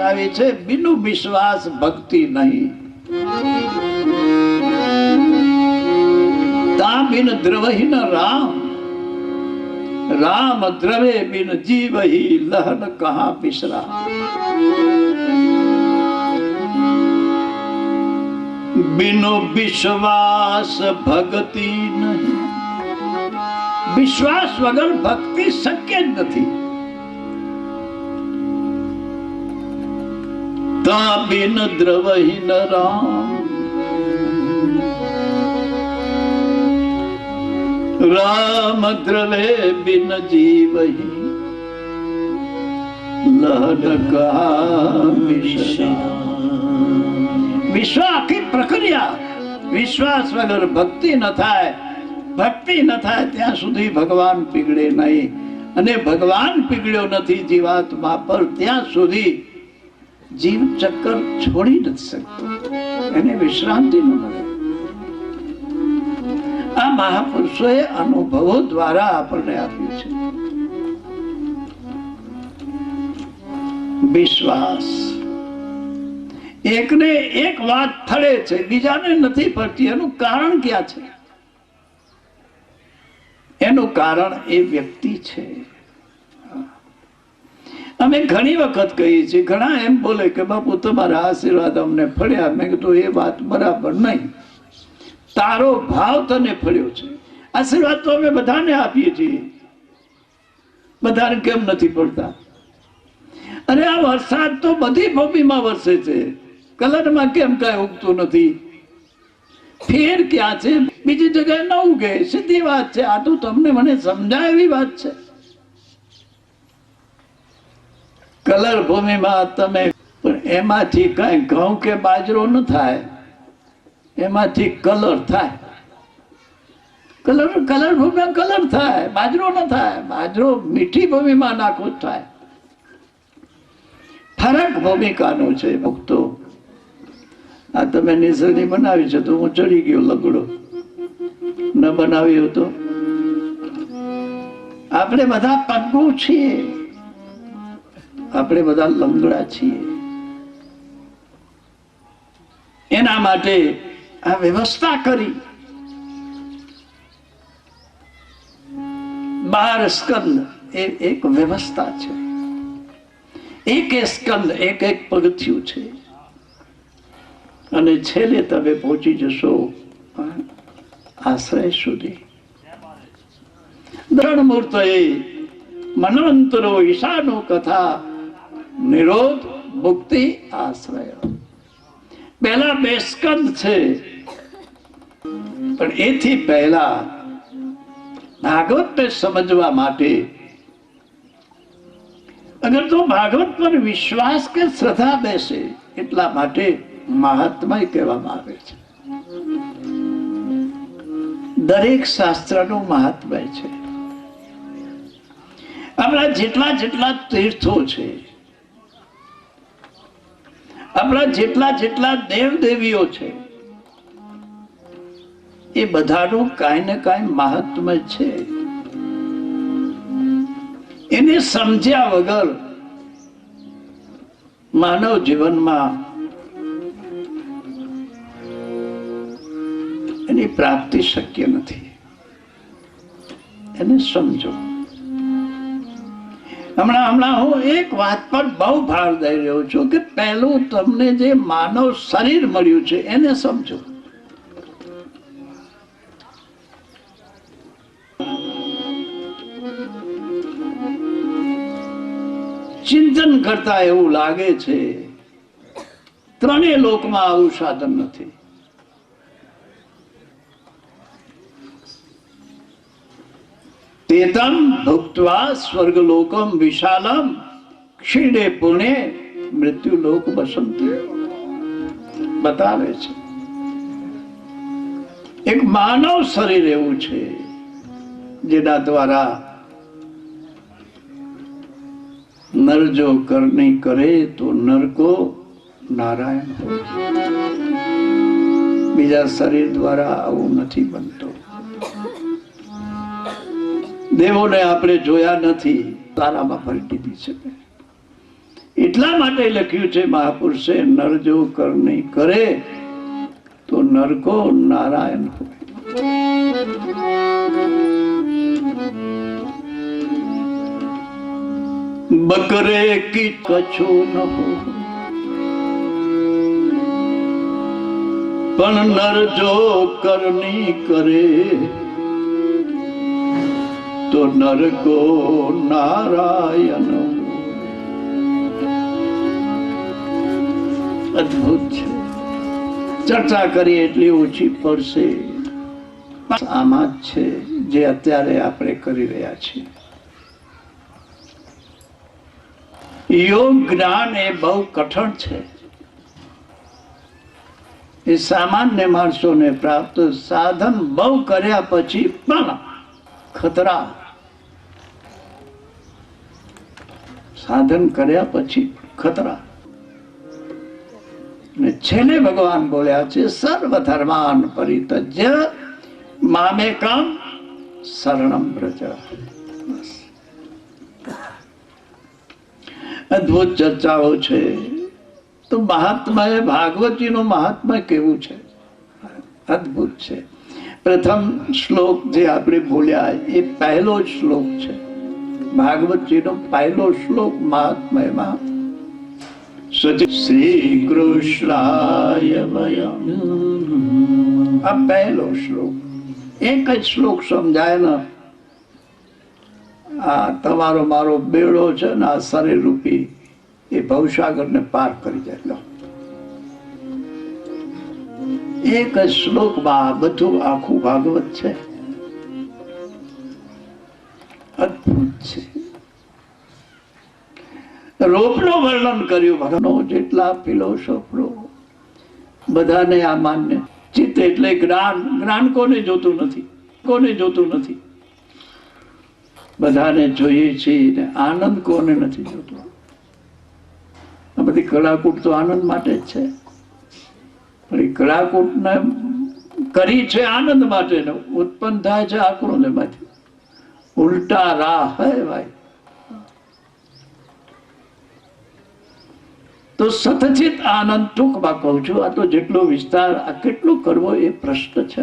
આવે છે, બિનુ વિશ્વાસ ભક્તિ નહીં. તા બિન દ્રવહીન રામ રામ દ્રવે બિન જીવહી લહન કહા પિસરા બિનો વિશ્વાસ ભક્તિ નહીં. વિશ્વાસ વગર ભક્તિ શક્ય જ નથી. તા બિન દ્રવહીન રામ. રામ દ્રવે બિન જીવહી વિશ્વ આખી પ્રક્રિયા? વિશ્વાસ વગર ભક્તિ ન થાય. ભક્તિ ન થાય ત્યાં સુધી ભગવાન પીગળે નહીં. અને ભગવાન પીગળ્યો નથી જીવાત્મા પર ત્યાં સુધી જીવ ચક્કર છોડી નથી શકતો. એને વિશ્રાંતિ ન મળે. આ મહાપુરુષોએ અનુભવો દ્વારા આપણને આપ્યું છે. વિશ્વાસ. એકને એક વાત ફળે છે, બીજાને નથી ફરતી. એનું કારણ ક્યાં છે? એનું કારણ એ વ્યક્તિ છે. અમે ઘણી વખત કહીએ છીએ, ઘણા એમ બોલે કે, બાપુ, તમારા આશીર્વાદ અમને ફળ્યા. મેં કીધું, એ વાત બરાબર નહીં. તારો ભાવ તને ફળ્યો છે. આશીર્વાદ તો અમે બધાને આપીએ છીએ. બધાને કેમ નથી પડતા અરે, આ વરસાદ તો બધી ભૂમિમાં વરસે છે. કલરમાં કેમ કાંઈ ઉગતું નથી? ફેર ક્યાં છે? બીજી જગ્યાએ ન ઉગે. સીધી વાત છે. આ તો તમને મને સમજાય એવી વાત છે. કલર ભૂમિમાં તમે, પણ એમાંથી કાંઈ ઘઉં કે બાજરો ન થાય. એમાંથી કલર થાય. કલર કલર ભૂમિમાં કલર થાય, બાજરો ન થાય. બાજરો મીઠી ભૂમિમાં નાખો થાય. ફરક ભૂમિકાનો છે ભક્તો. આ તમે નિસરણી બનાવી છે તો હું ચડી ગયો લગડો. ન બનાવ્યો તો? આપણે બધા પગું છીએ. આપણે બધા લંગડા છીએ. એના માટે આ વ્યવસ્થા કરી. બાર સ્કંદ એ એક વ્યવસ્થા છે. એક સ્કંદ, એક એક પગથિયું છે. અને છેલ્લે તમે પહોંચી જશો આશ્રય સુધી. દ્રઢ મૂર્ત એ મનવંતરો ઈશાનો કથા નિરોધ, મુક્તિ, આશ્રય. પહેલા બે સ્કંદ છે. પણ એથી પહેલા ભાગવતને સમજવા માટે અગર તો ભાગવત પર વિશ્વાસ કે શ્રદ્ધા બેસે એટલા માટે મહાત્મા કહેવામાં આવે છે. દરેક શાસ્ત્રનું મહાત્મય છે. આપણા જેટલા જેટલા તીર્થો છે આપણા જેટલા જેટલા દેવ દેવીઓ છે, એ બધાનું કાંઈ ને કાંઈ મહાત્મય છે. એને સમજ્યા વગર માનવ જીવનમાં એની પ્રાપ્તિ શક્ય નથી. એને સમજો. હમણાં હમણાં હું એક વાત પર બહુ ભાર દઈ રહ્યો છું કે પહેલું તમને જે માનવ શરીર મળ્યું છે, એને સમજો. ચિંતન કરતા એવું લાગે છે, ત્રણેય લોકમાં આવું સાધન નથી. તેતમ ભુક્તવા સ્વર્ગલોકમ વિશાલમ ક્ષીણે પુણે મૃત્યુ લોક બસંતી બતાવે છે એક માનવ શરીર એવું છે, જેના દ્વારા નર જો કરણી કરે તો નરકો નારાયણ બીજા શરીર દ્વારા આવું નથી બનતું. દેવોને આપણે જોયા નથી. તારામાં ભરી દીધી શકે એટલા માટે લખ્યું છે, મહાપુરુષે નર જો કરણી કરે, તો નરકો નારાયણ હોય. બકરે કી કછો ન હો પણ નર જો કરણી કરે તો નરકો નારાયણ. અદભુત છે. ચર્ચા કરી એટલી ઓછી પડશે. આમાં જ છે જે અત્યારે આપણે કરી રહ્યા છીએ. યોગ જ્ઞાન એ બહુ કઠણ છે. એ સામાન્ય માણસોને પ્રાપ્ત સાધન બહુ કર્યા પછી પણ ખતરા સાધન કર્યા પછી ખતરા. ને છેલ્લે ભગવાન બોલ્યા છે સર્વ ધર્માન પરિતજ્ય મામેકમ શરણમ વ્રજ. અદભુત ચર્ચાઓ છે. તો મહાત્મા એ ભાગવતીનું મહાત્મા કેવું છે? અદભુત છે. પ્રથમ શ્લોક જે આપણે બોલ્યા, એ પહેલો શ્લોક છે. ભાગવતજીનો પહેલો શ્લોક મહાત્મામાં શ્રી કૃષ્ણાય પહેલો શ્લોક. એક જ શ્લોક સમજાય ને, આ તમારો મારો બેડો છે ને, આ શરીર રૂપી, એ ભવસાગરને પાર કરી જાય. એક જ શ્લોકમાં બધું આખું ભાગવત છે. રોપનું વર્ણન કર્યું. ભગવાનો જેટલા ફિલોસોફરો બધાને આ માન્ય ચિત્ત એટલે જ્ઞાન. જ્ઞાન કોને જોતું નથી? કોને જોતું નથી? બધાને જોઈએ છે ને આનંદ કોને નથી જોતો? આ બધી કળાકૂટ તો આનંદ માટે જ છે. પણ એ કળાકૂટને કરી છે આનંદ માટે ઉત્પન્ન થાય છે આકૃતિ માંથી ઉલટા રાહ હે ભાઈ. તો સતચિત આનંદ ટૂંકમાં કહું છું, આ તો જેટલો વિસ્તાર, આ કેટલો કરવો એ પ્રશ્ન છે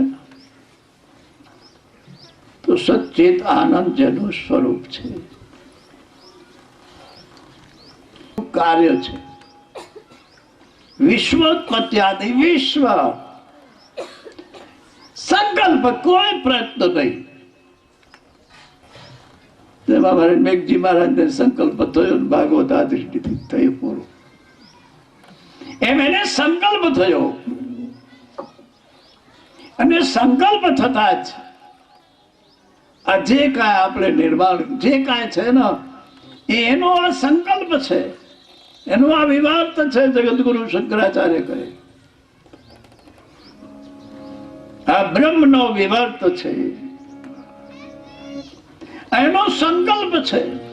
તો સચિત આનંદ જેનું સ્વરૂપ છે. કાર્ય છે? વિશ્વોત્પત્યાદિ વિશ્વ. સંકલ્પ, કોઈ પ્રયત્ન નહીં. તેમાં મારે મેઘજી મહારાજને સંકલ્પ થયો ભાગવત આ દ્રષ્ટિથી થયું પૂરું. એમ એને સંકલ્પ થયો. અને સંકલ્પ થતા જ આ જે કાંઈ આપણે નિર્માણ, જે કાંઈ છે ને, એ એનો આ સંકલ્પ છે. એનો આ વિવાદ છે જગદગુરુ શંકરાચાર્ય કહે. આ બ્રહ્મનો વિવાદ છે. એનો સંકલ્પ છે.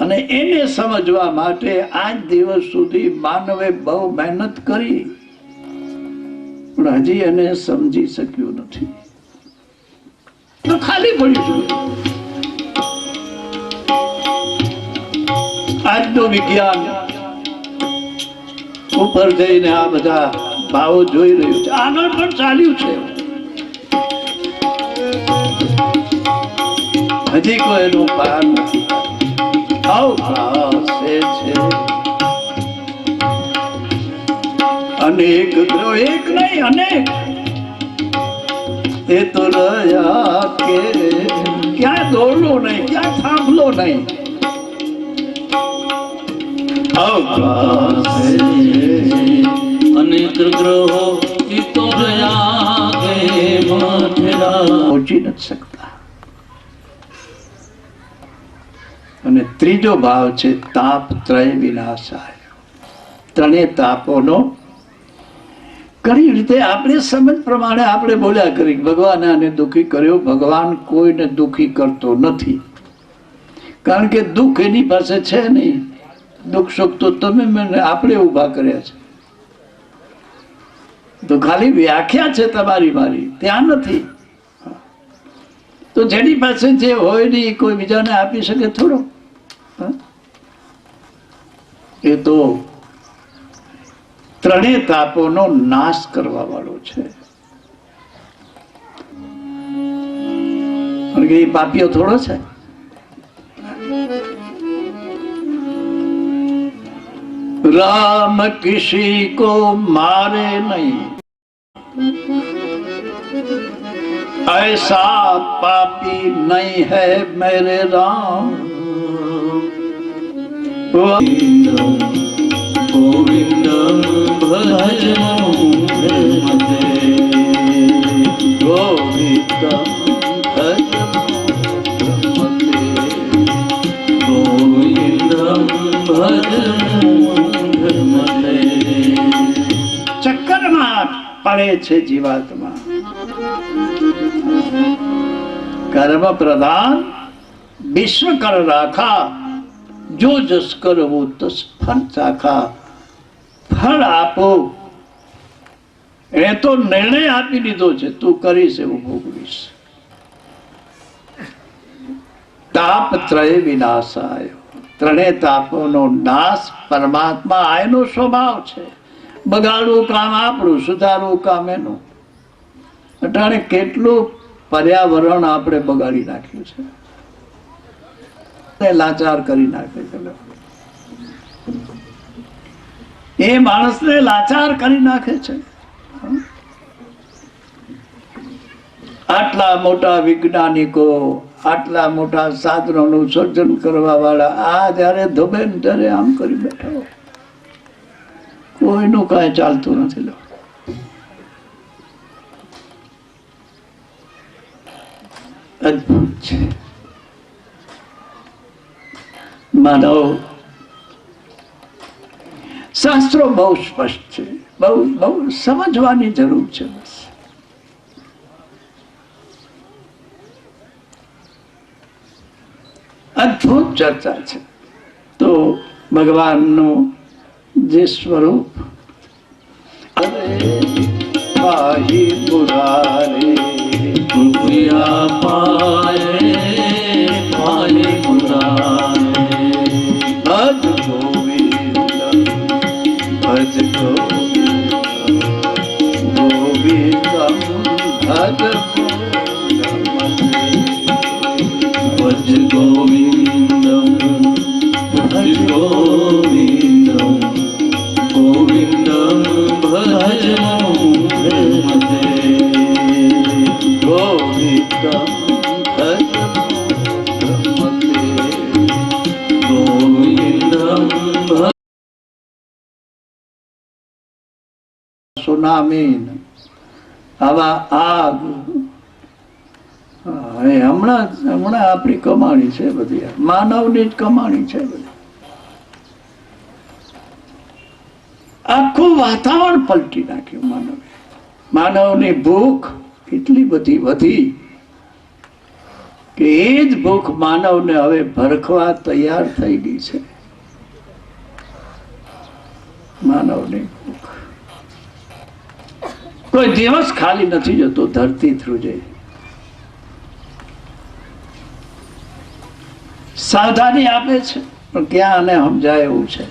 અને એને સમજવા માટે આજ દિવસ સુધી માનવે બહુ મહેનત કરી. પણ હજી એને સમજી શક્યું નથી. ખાલી પડ્યું છે આજનું વિજ્ઞાન ઉપર જઈને આ બધા ભાવો જોઈ રહ્યું છે. આગળ પણ ચાલ્યું છે. હજી કોઈ એનું પાર નથી. અવકાશે છે અનેક ગ્રહો એક નહીં, અનેક. એ તો રહ્યા કે ક્યાં દોડલો નહીં, ક્યાં થાંભલો નહીં. અનેક ગ્રહો પિતો આગે મથરા પહોંચી નથી શકતા અને ત્રીજો ભાવ છે તાપ ત્રય વિનાશાય. ત્રણેય તાપોનો ઘણી રીતે આપણે સમજ પ્રમાણે આપણે બોલ્યા કરી ભગવાન આને દુઃખી કર્યો, ભગવાન કોઈને દુઃખી કરતો નથી. કારણ કે દુઃખ એની પાસે છે નહીં. દુઃખ સુખ તો તમે મને આપણે ઊભા કર્યા છે. તો ખાલી વ્યાખ્યા છે તમારી મારી, ત્યાં નથી. તો જેની પાસે જે હોય એ કોઈ બીજાને આપી શકે થોડો? એ તો ત્રણેય તાપોનો નાશ કરવા વાળો છે કારણ કે એ પાપીઓ થોડો છે राम किसी को मारे नहीं ऐसा पापी नहीं है मेरे राम वो ગોવિંદમ ભજ મતે ગોવિંદમ પડે છે જીવાત્મા. કર્મ પ્રધાન વિશ્વકર રાખા જો જસ કરવો તસ ફળ ચાખા. ફળ આપો. એ તો નિર્ણય આપી દીધો છે. તું કરીશ એવું ભોગવીશ. તાપ ત્રય વિનાશ આવ્યો ત્રણેય તાપોનો નાશ પરમાત્મા આયનો સ્વભાવ છે. બગાડવું કામ આપણું, સુધારવું કામ એનું. અટાણે કેટલું પર્યાવરણ આપણે બગાડી નાખ્યું છે. લાચાર કરી નાખે છે એ માણસને લાચાર કરી નાખે છે. આટલા મોટા વૈજ્ઞાનિકો, આટલા મોટા સાધનોનું સર્જન કરવા વાળા આ જયારે ધોબે ત્યારે આમ કરી બેઠા. કોઈનું કાંઈ ચાલતું નથી લો અદભુત છે. માનવ શાસ્ત્રો બહુ સ્પષ્ટ છે બહુ બહુ સમજવાની જરૂર છે બસ અદ્ભુત ચર્ચા છે તો ભગવાનનું જે સ્વરૂપ મુરારે પાયે ભજ ગોવિંદમ ભજ ગોવિંદમ ગોવિંદમ ભજનો મતે ગોવિંદમ ભજ ગોવિંદમ ભજ સુનામી આવા આગ હા, એ હમણાં હમણાં આપણી કમાણી છે બધી. માનવની જ કમાણી છે બધી. આખું વાતાવરણ પલટી નાખ્યું માનવે. માનવની ભૂખ એટલી બધી વધી કે એ જ ભૂખ માનવને હવે ભરખવા તૈયાર થઈ ગઈ છે. માનવની ભૂખ. કોઈ દિવસ ખાલી નથી જતો, ધરતી ધ્રુજે. સાવધાની આપે છે. પણ ક્યાં આને સમજાય એવું છે?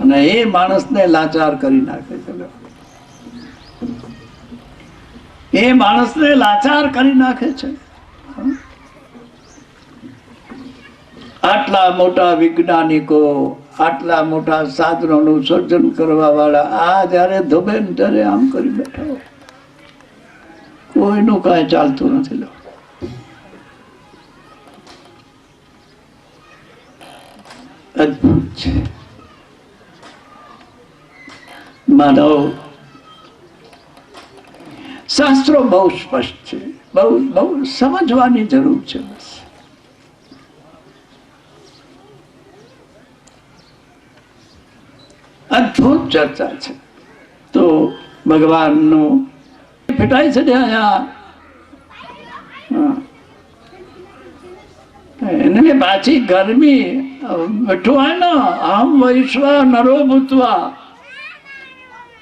અને એ માણસને લાચાર કરી નાખે છે. એ માણસને લાચાર કરી નાખે છે. આટલા મોટા વૈજ્ઞાનિકો, આટલા મોટા સાધનોનું સર્જન કરવા વાળા આ જયારે ધોબે ત્યારે આમ કરી બેઠા. કોઈનું કાંઈ ચાલતું નથી. લો અદ્ભુત છે માનવ શાસ્ત્રો બહુ સ્પષ્ટ છે. બહુ બહુ સમજવાની જરૂર છે બસ. અદ્ભુત ચર્ચા છે. તો ભગવાનનું ફેટાય છે ત્યાં હા. ને પાછી ગરમી બેઠવાનો આમ વૈશ્વા, નરો ભૂતવા.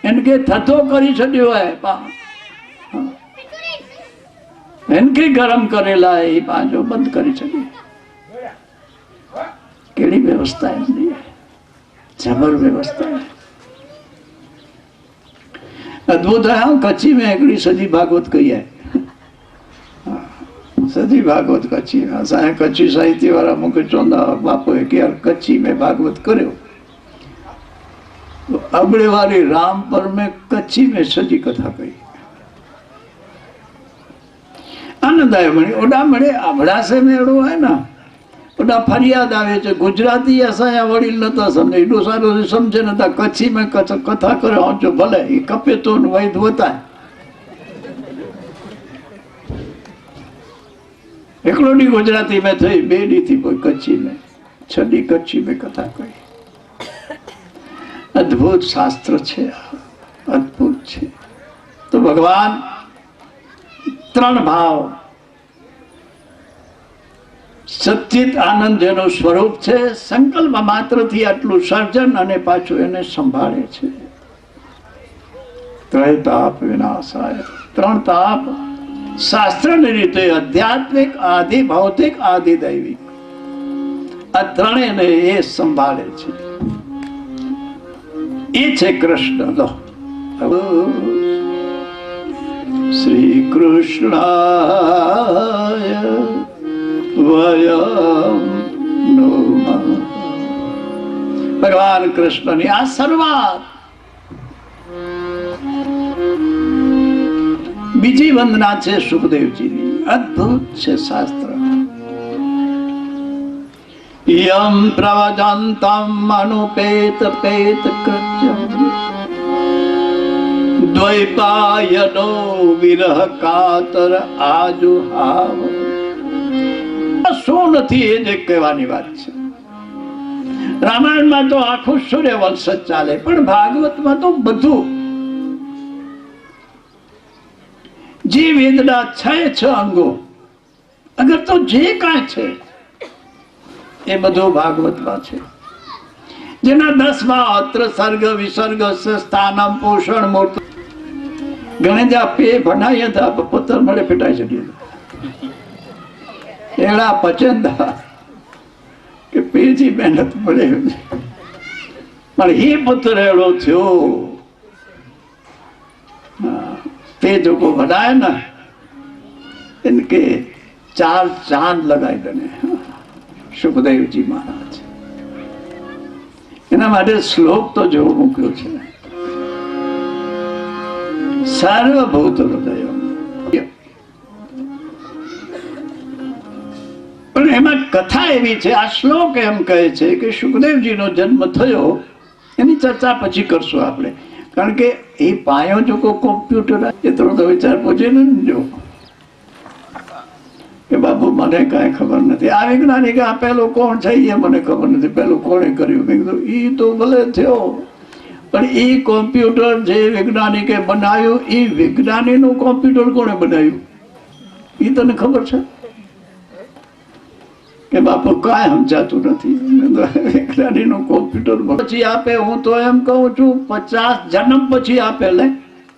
એને કે થતો કરી છડ્યો હોય, પા. એને કે ગરમ કરેલા એ પાછો બંધ કરી છડ્યો કેવી વ્યવસ્થા એમની જબર વ્યવસ્થા. અદભુત કચ્છી મેં એકડી સદી ભાગવત કહી સદી ભાગવત કચ્છી અસાણે કચ્છી સાહિત્યવાળા મુકે ચોંદા બાપુએ ક્યારે કચ્છી મેં ભાગવત કર્યો. તો અબળેવાળી રામ પર મેં કચ્છી મેં સદી કથા કહી આનંદ આવ્યો મળી ઓડા મળે આભડાશે મેળો હોય ને. ઓડા ફરિયાદ આવે છે, ગુજરાતી અસાયા વડીલ નતા સમજે. એટલું સારું સમજે નતા, કચ્છી મેં કથા કરે જો ભલે, એ કપે તો વૈધ વતાય. એકલો ડી ગુજરાતી મેં થઈ, બે ડીથી કોઈ કચ્છી મેં. છડી કચ્છી મેં કથા કહી અદ્ભુત શાસ્ત્ર છે અદ્ભુત છે. તો ભગવાન, ત્રણ ભાવ. સચિત આનંદ જેનું સ્વરૂપ છે, સંકલ્પ માત્રથી આટલું સર્જન અને પાછું એને સંભાળે છે. ત્રય તાપ વિનાશાય ત્રણ તાપ શાસ્ત્રની રીતે આધ્યાત્મિક આધિ ભૌતિક આધિ દૈવિક આ ત્રણેયને એ સંભાળે છે. એ છે કૃષ્ણ. લો. શ્રી કૃષ્ણાય ભગવાન કૃષ્ણની આ શરૂઆત બીજી વંદના છે સુખદેવજીની. અદ્ભુત છે શાસ્ત્ર. યમ પ્રવજંતમ અનુપેત પેત કૃત્યમ. દ્વૈપાયનો વિરહ કાતર આજુ હાવ. શું નથી એ જે કહેવાની વાત છે? રામાયણમાં તો આખું સૂર્યવંશ જ ચાલે, પણ ભાગવતમાં તો બધું જે વેદના છે છ અંગો. અગર તો જે કાંઈ છે, એ બધો ભાગવતમાં છે. જેના દસમાં અત્ર સર્ગ, વિસર્ગ સ્થાનમ પોષણ, મૂર્ત. ગણેજા પે ભણાય હતા પત્તર મળે ફેટાઈ ચડ્યું એડા પચંદા કે પેજી મહેનત મળે. પણ હે પુત્ર એડો થયો. હા, તે જો કો બનાય ને इनके चार चांद लगाए बने સુખદેવજી મહારાજ એના માટે શ્લોક તો જેવો મૂક્યો છે સર્વભૂત હૃદય પણ એમાં કથા એવી છે આ શ્લોક એમ કહે છે કે સુખદેવજીનો જન્મ થયો એની ચર્ચા પછી કરશું આપણે કારણ કે એ પાયો જોકો કોમ્પ્યુટર એટલો તો વિચાર પહોંચે ને જો. કે બાપુ મને કાંઈ ખબર નથી. આ વૈજ્ઞાનિક આ પેલો કોણ છે એ મને ખબર નથી. પેલું કોણે કર્યું? મેં કીધું એ તો ભલે થયો. પણ એ કોમ્પ્યુટર જે વૈજ્ઞાનિકે બનાવ્યું એ વિજ્ઞાનીનું કોમ્પ્યુટર કોણે બનાવ્યું? એ તને ખબર છે? કે બાપુ કાંઈ સમજાતું નથી વૈજ્ઞાનિકનું કોમ્પ્યુટર પછી આપે હું તો એમ કહું છું પચાસ જન્મ પછી આપે લે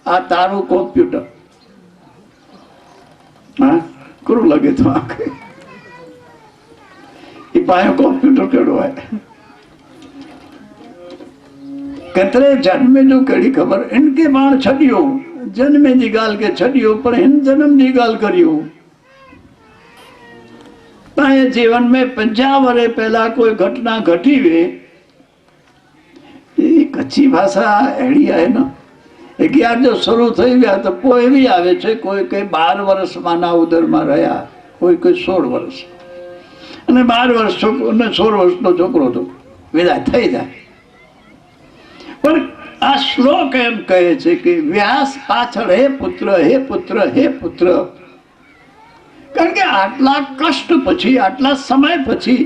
આ તારું કોમ્પ્યુટર હા કરું લગે તો આંખે એ પાયો કોમ્પ્યુટર કેળો હોય કતરે જન્મે જો કેડી ખબર ઇનકે બાણ છડિયો જન્મે જી ગાલ કે છડિયો પણ હિન જન્મ જી ગાલ કર્યું તાએ જીવન में પંજા વર્ષ પહેલા કોઈ ઘટના ઘટી એ કચ્છી ભાષા એડી આવે ને. અગિયાર જો શરૂ થઈ ગયા તો કોઈ એવી આવે છે, કોઈ કઈ બાર વર્ષમાં ના ઉદરમાં રહ્યા, કોઈ કઈ સોળ વર્ષ. અને બાર વર્ષ છોકરો, અને સોળ વર્ષનો છોકરો તો વિદાય થઈ જાય. પણ આ શ્લોક એમ કહે છે કે વ્યાસ પાછળ હે પુત્ર હે પુત્ર હે પુત્ર. કારણ કે આટલા કષ્ટ પછી, આટલા સમય પછી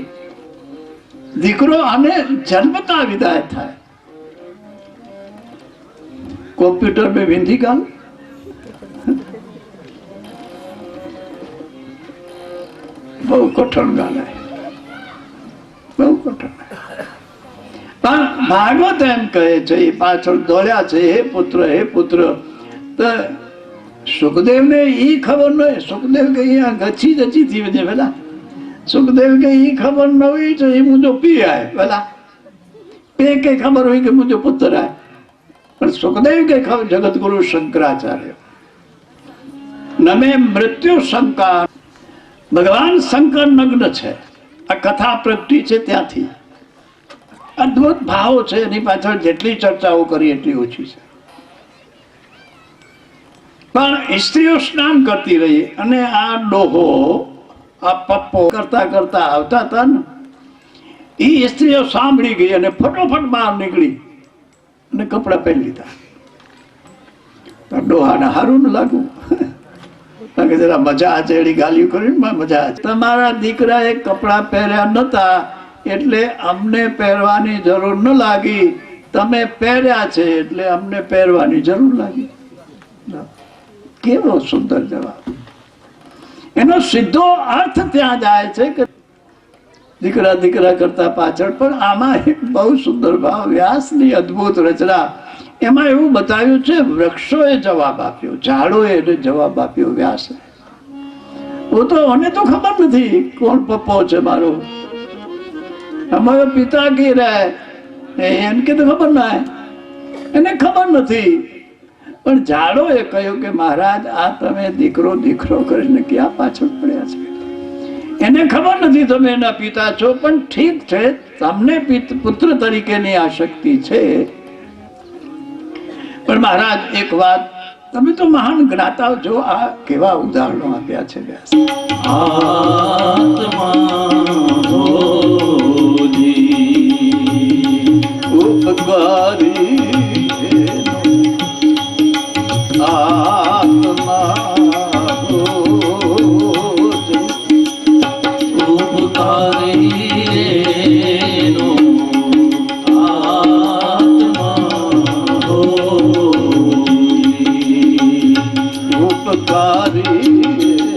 દીકરો આને જન્મતા વિદાય થાય. કોમ્પ્યુટર મેં વિંધી ગાલ બહુ કઠણ ગાલે. બહુ કઠણ. પણ ભાગવત એમ કહે છે, એ પાછળ દોડ્યા છે, હે પુત્ર હે પુત્ર, તો સુખદેવ ને એ ખબર નહીં સુખદેવ કે અહીંયા ગચી ગચી થી બધે પેલા સુખદેવ કે ઈ ખબર ન હોય તો એ મુજો પી આય પેલા પે કે ખબર હોય કે મુજો પુત્ર આય. પણ સુખદેવ કે ખબર જગતગુરુ શંકરાચાર્ય. નમે મૃત્યુ શંકા. ભગવાન શંકર નગ્ન છે. આ કથા પ્રગટી છે ત્યાંથી. અદ્ભુત ભાવ છે. એની પાછળ જેટલી ચર્ચાઓ કરી એટલી ઓછી છે. પણ સ્ત્રીઓ સ્નાન કરતી રહી અને આ ડોહો, આ પપ્પો કરતા કરતા આવતા હતા ને એ સ્ત્રીઓ સાંભળી ગઈ અને ફટોફટ બહાર નીકળી અને કપડાં પહેરી લીધા. ડોહાને સારું ન લાગુ કે જરા મજા આ ચેડી ગાલીઓ કરી ને મજા આ તમારા દીકરાએ કપડાં પહેર્યા નહોતા એટલે અમને પહેરવાની જરૂર ન લાગી. તમે પહેર્યા છે, એટલે અમને પહેરવાની જરૂર લાગી. કેવો સુંદર જવાબ. એનો સીધો અર્થ ત્યાં જાય છે કે દીકરા દીકરા કરતા પાછળ, પણ આમાં એક બહુ સુંદર ભાવ, વ્યાસની અદ્ભુત રચના. એમાં એવું બતાવ્યું છે, વૃક્ષોએ જવાબ આપ્યો, ઝાડોએ એને જવાબ આપ્યો, વ્યાસે. હું તો, મને તો ખબર નથી કોણ પપ્પો છે મારો. અમારો પિતા કી રહે એને કે તો ખબર ના એને ખબર નથી. પણ ઝાડોએ કહ્યું કે મહારાજ, આ તમે દીકરો દીકરો કરીને ક્યાં પાછળ પડ્યા છે? એને ખબર નથી તમે એના પિતા છો, પણ ઠીક છે, તમને પુત્ર તરીકેની આ શક્તિ છે. પણ મહારાજ, એક વાત, તમે તો મહાન જ્ઞાતા જો આ કેવા ઉદાહરણો આપ્યા છે વ્યાસ. ઉપકારી ઉપકારી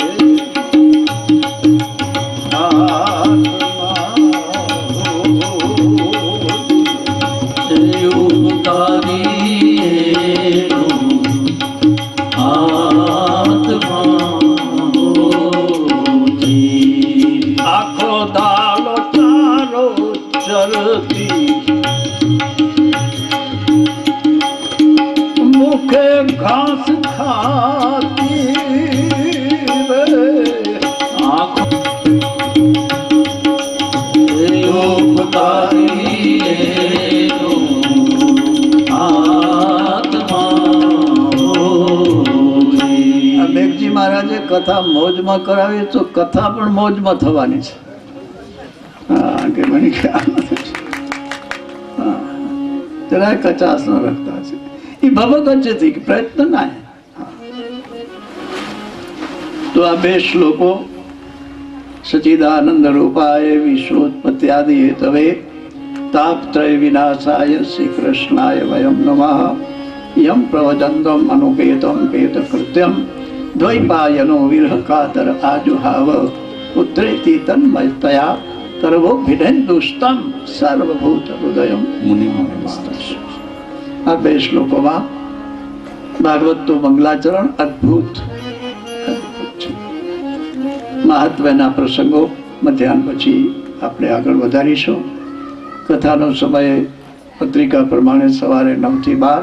કથા મોજમાં કરાવીએ તો કથા પણ મોજમાં થવાની છે. હા આ બે શ્લોકો, સચિદાનંદ રૂપાય, વિશ્વોત્પત્તિ આદિ હેતવે તાપત્રય વિનાશાય શ્રી કૃષ્ણાય વયમ નમઃ. યમ પ્રવદંતમ અનુપેતમ પેત કૃત્યમ દ્વૈપાયનો વિરહકાતર આજુહાવ ઉદ્રેતી તન્મયતયા તર્વોભિનેન્દુસ્તમ સર્વભૂત હૃદયમ આ બે શ્લોકોમાં ભાગવતનું મંગલાચરણ અદ્ભુત મહત્વના પ્રસંગો મધ્યાહન પછી આપણે આગળ વધારીશું કથાનો સમય પત્રિકા પ્રમાણે સવારે નવથી બાર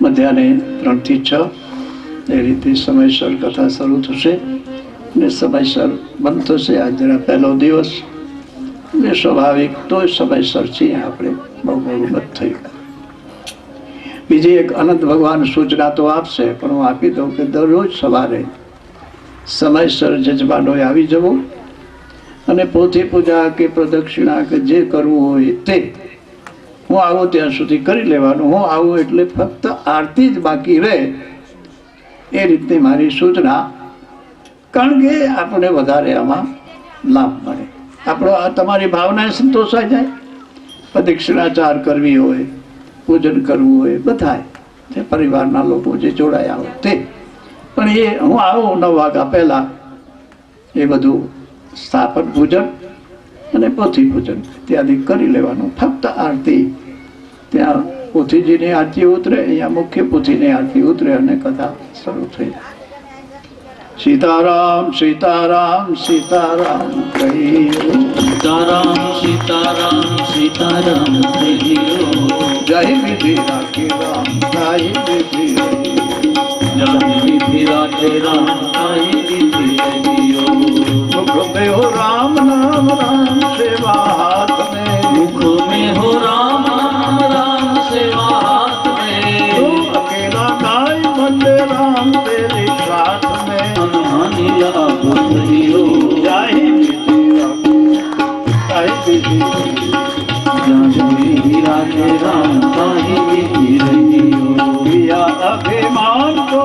મધ્યાહને ત્રણથી છ એ રીતે સમયસર કથા શરૂ થશે ને સમયસર બંધ થશે. આજ જરા પહેલો દિવસ ને સ્વાભાવિક તો સમયસર છીએ આપણે. બહુ મોડું બંધ થયું. બીજી એક અનંત ભગવાન સૂચના તો આપશે, પણ હું આપી દઉં કે દરરોજ સવારે સમયસર જજમાનોએ આવી જવું અને પોથી પૂજા કે પ્રદક્ષિણા કે જે કરવું હોય તે હું આવું ત્યાં સુધી કરી લેવાનું. હું આવું એટલે ફક્ત આરતી જ બાકી રહે. એ રીતની મારી સૂચના કારણ કે આપણે વધારે આમાં લાભ મળે. આપણો આ તમારી ભાવના સંતોષાઈ જાય. પ્રદક્ષિણાચાર કરવી હોય, પૂજન કરવું હોય, બધાય. તે પરિવારના લોકો જે જોડાયા હોય તે. પણ એ હું આવું નવ વાગ્યા પહેલાં એ બધું સ્થાપન, પૂજન અને પોથી પૂજન ત્યાંથી કરી લેવાનું. ફક્ત આરતી. ત્યાં પોથીજીની આરતી ઉતરે અહીંયા મુખ્ય પોથીની આરતી ઉતરે અને કથા શરૂ થઈ જાય. સીતારામ સીતારામ સીતારામ સીતારામ સીતારામ સીતારામ જય વિધિ રાખે રામ જય વિધિ જય વિધિ રાખે રામ જય વિધિ રામ નામ રામ સેવા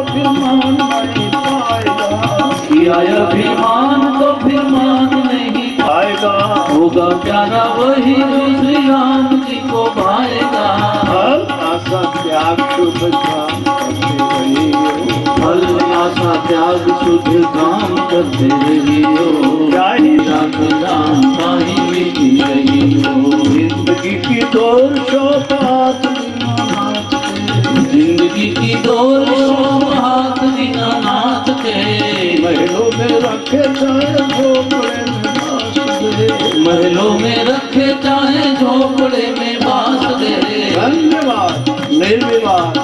फिर मान किया अभिमान तो फिर मान नहीं पाएगा होगा प्यारा वही जो राम जी को भाएगा हर आशा त्याग शुभ काम करते रहियो फल आशा त्याग शुद्ध काम करते रहियो राम राम रहियो ज़िंदगी की हाथ के। नीति डोल हाथ दीनानाथ के। महलों में रखे चाहे झोपड़े में बास महलों में रखे चाहे झोपड़े में बास दे। धन्यवाद निर्विवाद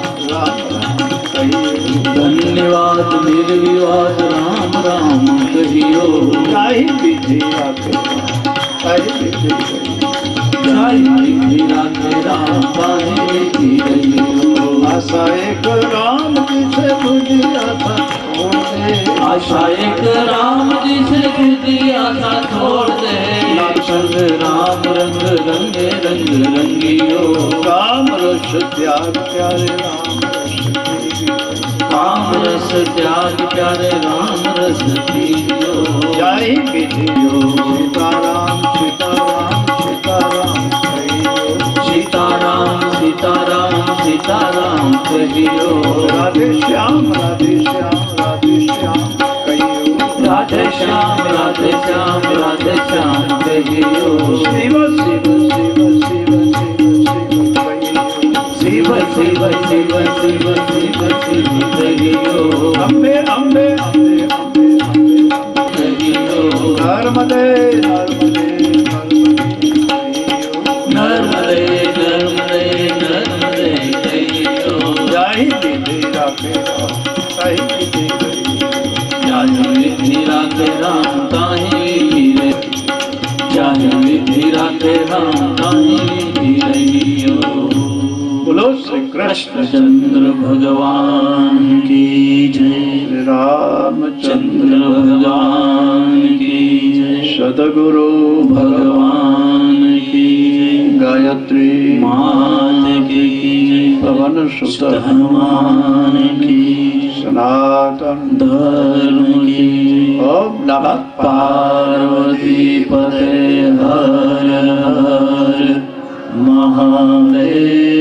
धन्यवाद निर्विवाद राम राम कहियो। काहि विधि राखे राम पाहे की रही आशा एक राम जी से मुझे आशा छोड़ आशा एक राम जी से दिया था छोड़ दे। संग राम रंग रंगे रंग रंगियो। राम रस त्याग प्यारे राम रस काम रस त्याग प्यारे राम रस पियो जय विधि यो सीताराम सीताराम सीताराम कहियो। सीताराम सीताराम सीताराम कहियो। राधे श्याम राधे श्याम राधे श्याम कहियो। राधे श्याम राधे श्याम राधे श्याम कहियो। शिव शिव शिव शिव शिव शिव शिव शिव शिव शिव शिव कहियो। अम्बे अम्बे अम्बे अम्बे अम्बे। कहियो। नर्मदे। બોલો શ્રી કૃષ્ણચંદ્ર ભગવાન કી જય. રામચંદ્ર ભગવાન કી જય. સદગુરુ ભગવાન કી ગાયત્રી માન કી જય. પવન સુત હનુમાન કી સનાતન ધર્મ કી ઓમ નમઃ પાર્વતી પદે હર Hallelujah.